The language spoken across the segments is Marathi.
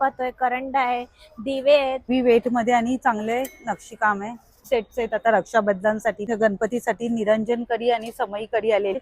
पाहतोय करंडा आहे दिवे आहेत. वी वेटमध्ये आणि चांगले नक्षीकाम आहे. सेट्स आहेत आता रक्षाबंधनसाठी गणपतीसाठी निरंजन करी आणि समई करी आले.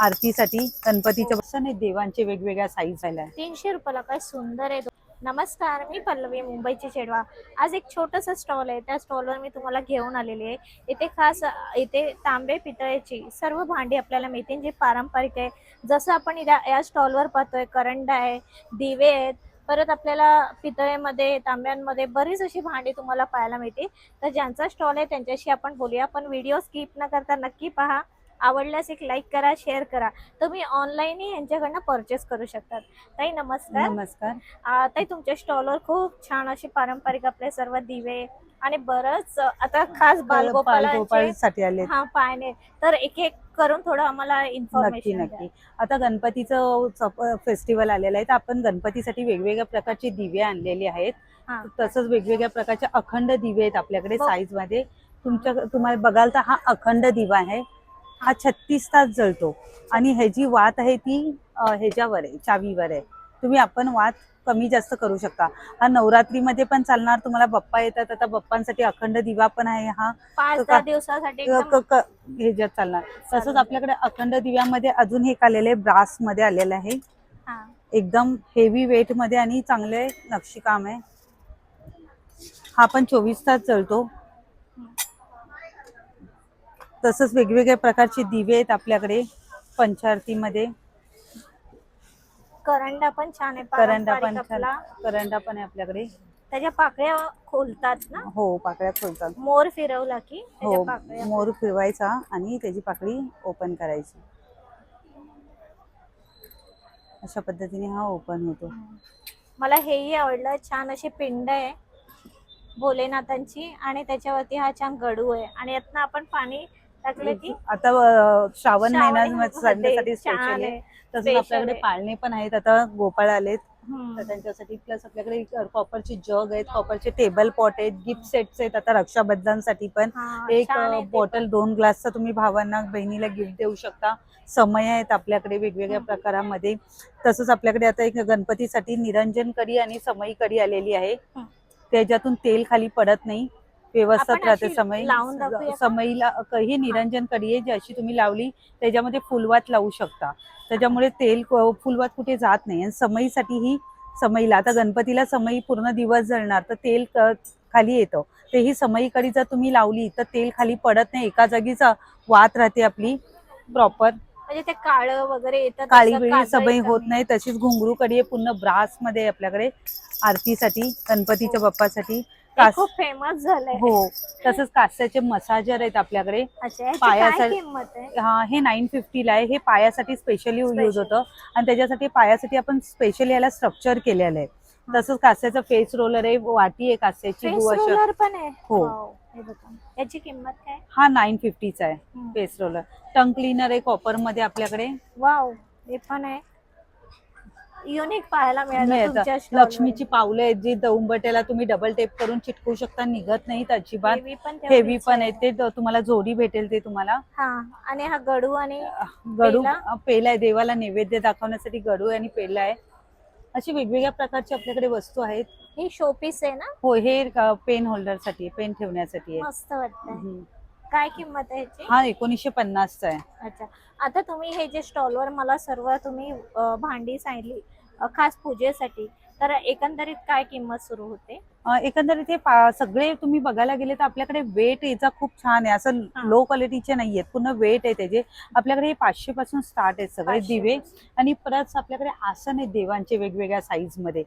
आरतीसाठी गणपतीच्या बसन आहेत देवांचे वेगवेगळ्या साईज आल्या तीनशे रुपयाला काय सुंदर आहे. नमस्कार मी पल्लवी मुंबईची चेडवा. आज एक छोटस स्टॉल आहे. त्या स्टॉलवर मी तुम्हाला घेऊन आलेली आहे. इथे खास इथे तांबे पितळेची सर्व भांडी आपल्याला मिळतील जी पारंपरिक आहे. जसं आपण या या स्टॉलवर पाहतोय करंडा आहे दिवे आहेत. परत आपल्याला पितळेमध्ये तांब्यांमध्ये बरीच अशी भांडी तुम्हाला पाहायला मिळते तर ज्यांचा स्टॉल आहे त्यांच्याशी आपण बोलूया. पण व्हिडिओ स्किप न करता नक्की पहा. आवडल्यास एक लाईक करा शेअर करा. तुम्ही ऑनलाईनही यांच्याकडनं परचेस करू शकतात. ताई नमस्कार. नमस्कार. आ, ताई तुमच्या स्टॉलवर खूप छान असे पारंपरिक आपले सर्व दिवे आणि बरंच आता खास बालगोपालांचे गोपाळसाठी आले हा पाहणे तर एक एक करून थोडं आम्हाला नक्की इन्फॉर्मेशन नक्की. आता गणपतीचं फेस्टिवल आलेलं आहे. तर आपण गणपतीसाठी वेगवेगळ्या प्रकारचे दिवे आणलेले आहेत. हा. तसंच वेगवेगळ्या प्रकारचे अखंड दिवे आहेत आपल्याकडे हो. साईजमध्ये. तुमच्या तुम्हाला बघाल तर हा अखंड दिवा आहे. हा छत्तीस तास जळतो. आणि ह्याची वात आहे ती ह्याच्यावर आहे चावीवर आहे. तुम्ही आपण वात कमी जास्त करू शकता. हा नवरात्रीमध्ये पण चालणार तुम्हाला बप्पा येतात. आता बप्पांसाठी अखंड दिवा पण आहे हा. पाच दहा दिवसासाठी क- एकदम क- क- ह्याच्यात चालणार. तसंच. आपल्याकडे अखंड दिव्यामध्ये अजून एक आलेले ब्रासमध्ये आलेलं आहे. हा. एकदम हेवी वेटमध्ये आणि चांगले नक्षीकाम आहे. हा पण चोवीस तास जळतो. तसंच वेगवेगळ्या प्रकारचे दिवे आहेत आपल्याकडे पंचारतीमध्ये. करंडा पण छान आहे करंडा पारंपरिक पण छान आपला. करंडा पण आहे आपल्याकडे. त्याच्या पाकळ्या खोलतात ना? हो पाकळ्या खोलतात. मोर फिरवला की त्याच्या हो पाकळ्या मोर फिरवायचा आणि त्याची पाकळी ओपन करायची. अशा पद्धतीने हा ओपन होतो. मला हेही आवडलं. छान अशी पिंड आहे भोलेनाथांची आणि त्याच्यावरती हा छान गडू आहे. आणि यातनं आपण पाणी टाकलं की आता श्रावण सांगण्यासाठी छान स्पेशल आहे. तसंच आपल्याकडे. पाळणे पण आहेत. आता गोपाळ आलेत. तर त्यांच्यासाठी प्लस आपल्याकडे कॉपरचे जग आहेत. कॉपरचे टेबल पॉट आहेत. गिफ्ट सेट्स आहेत. आता रक्षाबंधनसाठी पण एक बॉटल दोन ग्लासचा तुम्ही भावांना बहिणीला गिफ्ट देऊ शकता. समय आहेत आपल्याकडे वेगवेगळ्या प्रकारामध्ये. तसंच आपल्याकडे आता एक गणपतीसाठी निरंजन करी आणि समई करी आलेली आहे. त्याच्यातून तेल खाली पडत नाही. व्यवस्थित राहते समय? समईला ही. निरंजन करी आहे जी अशी तुम्ही लावली त्याच्यामध्ये फुलवात लावू शकता. त्याच्यामुळे तेल फुलवात कुठे जात नाही. आणि समईसाठी ही समईला आता गणपतीला समई पूर्ण दिवस जळणार तर तेल खाली येतं. ते ही समई कडी जर तुम्ही लावली तर तेल खाली पडत नाही. एका जागीच वात राहते आपली प्रॉपर म्हणजे ते काळ वगैरे येतात काळी वेळी समई होत. नाही. तशीच घुंगरू कडी आहे पूर्ण ब्रासमध्ये आपल्याकडे आरतीसाठी गणपतीच्या बाप्पासाठी. कास खूप फेमस झालंय. हो तसंच कास्याचे मसाजर आहेत आपल्याकडे. अच्छा याची काय पायासाठी- किंमत आहे? हा हे नाईन फिफ्टीला आहे. हे पायासाठी स्पेशली यूज Special. होतं. आणि त्याच्यासाठी पायासाठी आपण स्पेशली याला स्ट्रक्चर केलेलं आहे. तसंच कास्याचं फेस रोलर आहे. वाटी आहे कास्याची फेस गु अशा रोलर पण आहे. हो. Wow, हे बघा. याची किंमत काय? हा नाईन फिफ्टीचा आहे. हम्म. फेस रोलर टंग क्लीनर आहे कॉपरमध्ये आपल्याकडे. वाव हे पण आहे. युनिक पाहायला मिळालं मिळतं. तुमच्या stall वर. लक्ष्मीची पावलं आहेत जी दौंबट्याला तुम्ही डबल टेप करून चिटकू शकता निघत नाहीत अजिबात Heavy पण हेवी पण आहे. ते द- तुम्हाला जोडी भेटेल ते तुम्हाला हा आणि हा गडू आणि गडू पेला? पेला आहे देवाला नैवेद्य दाखवण्यासाठी गडू आणि पेला आहे अशी वेगवेगळ्या प्रकारची आपल्याकडे वस्तू आहेत ही शोपीस आहे ना हो हे पेन होल्डरसाठी पेन ठेवण्यासाठी आहे मस्त वाटतंय हम्म. काय किंमत आहे ह्याची हा एकोणीसशे पन्नासचा आहे. अच्छा. आता तुम्ही हे जे स्टॉलवर मला सर्व तुम्ही अ, भांडी सांगितली अ, खास पूजेसाठी तर एकंदरीत काय किंमत सुरू होते? अं, एकंदरीत हे पा- सगळे तुम्ही बघायला गेले तर आपल्याकडे वेट याचा खूप छान आहे. असं हा. लो क्वालिटीचे नाहीयेत. पूर्ण वेट आहे त्याचे. आपल्याकडे हे पाचशे पासून स्टार्ट आहेत सगळे 500 दिवे. आणि परत आपल्याकडे आसन आहेत देवांचे वेगवेगळ्या साईजमध्ये.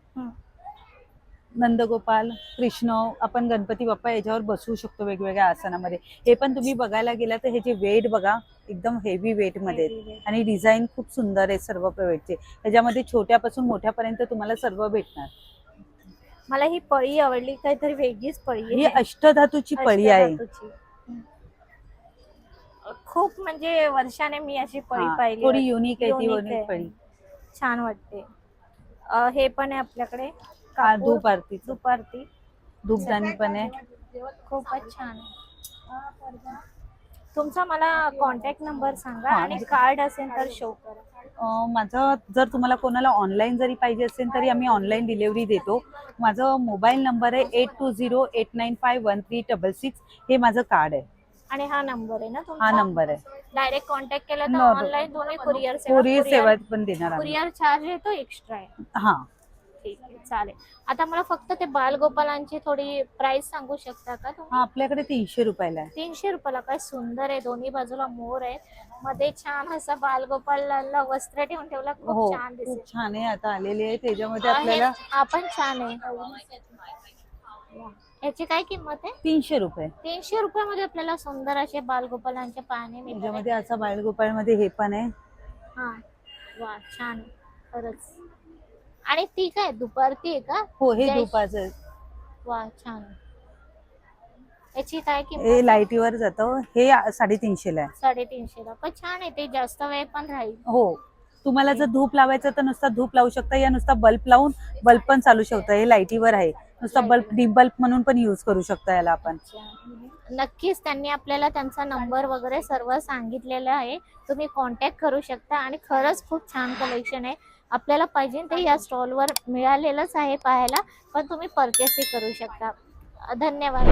नंदगोपाल कृष्ण आपण गणपती बाप्पा याच्यावर बसवू शकतो वेगवेगळ्या आसनामध्ये हे पण तुम्ही बघायला गेला तर ह्याचे वेट बघा एकदम हेवी वेटमध्ये. आणि डिझाईन खूप सुंदर आहे सर्व वेटचे त्याच्यामध्ये छोट्यापासून मोठ्यापर्यंत तुम्हाला सर्व भेटणार मला ही पळी आवडली काहीतरी वेगळीच पळी ही. अष्टधातूची पळी आहे. खूप म्हणजे वर्षाने मी अशी पळी हा, पाहिली थोडी. युनिक आहे ती. पळी छान वाटते हे पण आहे आपल्याकडे कापूर, धूप आरती धूपदानी पण आहे. खूपच छान आहे. तुमचा मला कॉन्टॅक्ट नंबर सांगा हा. आणि कार्ड असेल तर शो करा. अं, माझं जर तुम्हाला कोणाला ऑनलाईन जरी पाहिजे असेल तरी आम्ही ऑनलाईन डिलिव्हरी देतो. माझं मोबाईल नंबर आहे eight two zero eight nine five one three double six हे माझं कार्ड आहे. आणि हा नंबर आहे ना हा तुमचा नंबर आहे. डायरेक्ट कॉन्टॅक्ट केला तर. ऑनलाईन दोन्ही कुरिअर कोरियर सेवा पण देणार आम्ही. कुरिअर चार्ज येतो एक्स्ट्रा आहे. हा. ठीक आहे चालेल. आता मला फक्त ते बालगोपालांची थोडी प्राइस सांगू शकता का तुम्ही? हा आपल्याकडे तीनशे रुपयाला आहे. तीनशे रुपयाला काय सुंदर आहे. दोन्ही बाजूला मोर आहे. मध्ये छान असा बालगोपालला वस्त्र ठेवून ठेवला हो खूप छान खूप दिसेल छान आहे. आता आलेली आहे. त्याच्यामध्ये आपल्याला हा पण छान आहे. याची काय किंमत आहे? तीनशे रुपये. तीनशे रुपयामध्ये आपल्याला सुंदर असे बालगोपालांचे पाने मिळतात. त्याच्यामध्ये असा बाळगोपाळमध्ये हे पण आहे. हा. वा छान आहे. खरंच. आणि ती काय दुपारती आहे का? हो हे दुपारचं वा छान. याची काय किंमत? हे लाईटीवर जातं. हे साडेतीनशेला आहे. साडेतीनशे ला पण छान आहे ते जास्त वेळ पण राहील. हो. तुम्हाला जर धूप लावायचं तर नुसता धूप लावू शकता या नुसता बल्ब लावून बल्ब पण चालू शकता. हे लाईटीवर आहे. नुसता बल्ब डीप बल्ब म्हणून पण युज करू शकता याला आपण. नक्कीच त्यांनी आपल्याला त्यांचा नंबर वगैरे सर्व सांगितलेलं आहे. तुम्ही कॉन्टॅक्ट करू शकता आणि खरंच खूप छान कलेक्शन आहे. आपल्याला पाहिजे ते या स्टॉलवर मिळालेलंच आहे पाहायला पण तुम्ही परचेसही करू शकता. धन्यवाद.